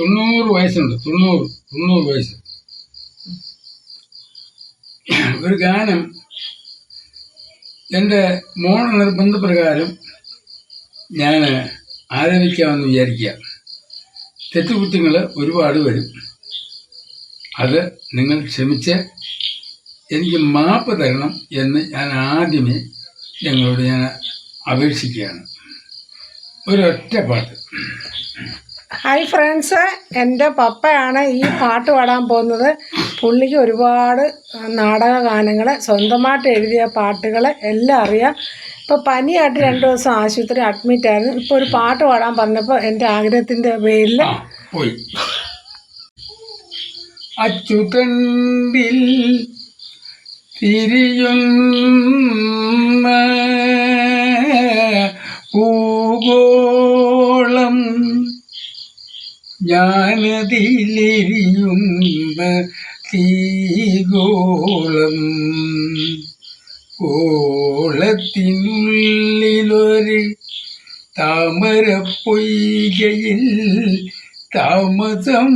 തൊണ്ണൂറ് വയസ്സുണ്ട്. തൊണ്ണൂറ് തൊണ്ണൂറ് വയസ്സ്. ഒരു ഗാനം എന്റെ മോണ നിർബന്ധപ്രകാരം ഞാൻ ആലപിക്കാമെന്ന് വിചാരിക്കുക. തെറ്റുകുറ്റങ്ങൾ ഒരുപാട് വരും. അത് നിങ്ങൾ ക്ഷമിച്ച് എനിക്ക് മാപ്പ് തരണം എന്ന് ഞാൻ ആദ്യമേ ഞങ്ങളോട് ഞാൻ അപേക്ഷിക്കുകയാണ്. ഒരൊറ്റ പാട്ട്. ഹായ് ഫ്രണ്ട്സ് എന്റെ പപ്പയാണ് ഈ പാട്ട് പാടാൻ പോകുന്നത്. പുള്ളിക്ക് ഒരുപാട് നാടക ഗാനങ്ങൾ സ്വന്തമായിട്ട് എഴുതിയ പാട്ടുകൾ എല്ലാം അറിയാം. ഇപ്പോൾ പനിയായിട്ട് രണ്ട് ദിവസം ആശുപത്രി അഡ്മിറ്റ് ആയിരുന്നു. ഇപ്പോൾ ഒരു പാട്ട് പാടാൻ പറഞ്ഞപ്പോൾ എന്റെ ആഗ്രഹത്തിന്റെ പേരിൽ അച്ചുതണ്ടിൽ തിരിയുന്ന പൂഗോളം ഞാനതിലെരിയുന്ന തീഗോളം കോളത്തിനുള്ളിലൊരു താമര പൊയ്കയിൽ താമസം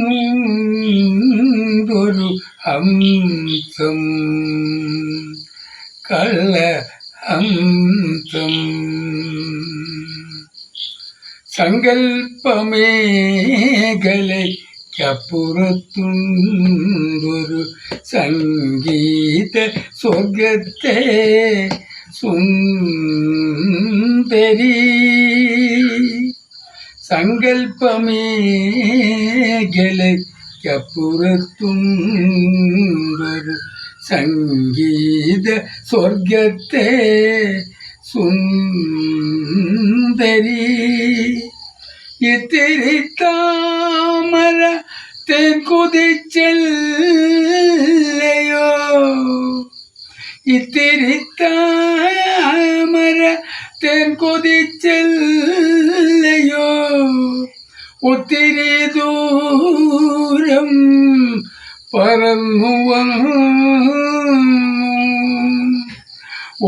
ഒരു ഹംസം. കള്ള ഹംസം സങ്കൽപ്പമേഖലയ്ക്കപ്പുറത്തുണ്ടൊരു സംഗീത സ്വർഗത്തെ സുന്ദരി. സങ്കൽപ്പമേഖലയ്ക്കപ്പുറത്തുണ്ടൊരു സംഗീത സ്വർഗത്തെ സുന്ദരി ഇത്തിരി താമര തേൻ കുതിച്ചല്ലയോ? ഇത്തിരി താമര തേൻ കൊതിച്ചല്ലയോ? ഒത്തിരി ദൂരം പറന്നു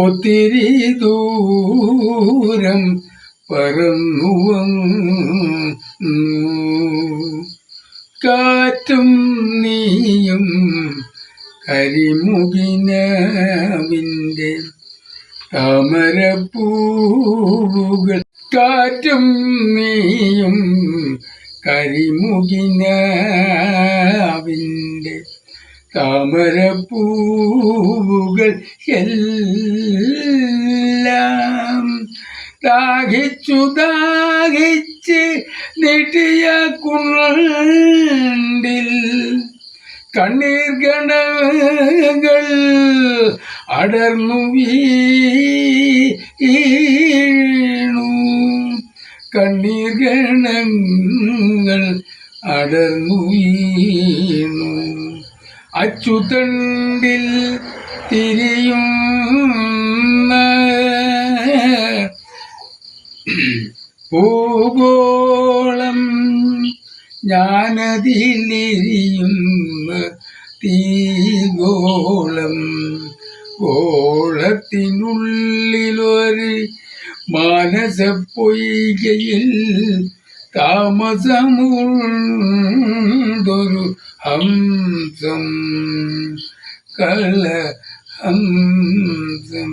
ഒത്തിരി ദൂരം പറന്നു കാറ്റും നീയും കരിമുകിനാവിന്റെ താമരപ്പൂവുകൾ. കാറ്റും നീയും കരിമുകിനാവിന്റെ താമരപ്പൂവുകൾ എല്ലാം ദാഹിച്ചു ദാഹിച്ച് നീട്ടിയ കുണ്ടിൽ കണ്ണീർ ഗണങ്ങൾ അടർന്നു വീണു. കണ്ണീർ ഗണങ്ങൾ അടർന്നു വീണു. അച്ചുതണ്ടിൽ തിരിയുന്ന ഭൂഗോളം ഞാനതിലെരിയുന്ന തീഗോളം ഗോളത്തിനുള്ളിലൊരു മാനസപ്പൊയ്കയിൽ താമസമുണ്ടൊരു ഹംസം കല ഹംസം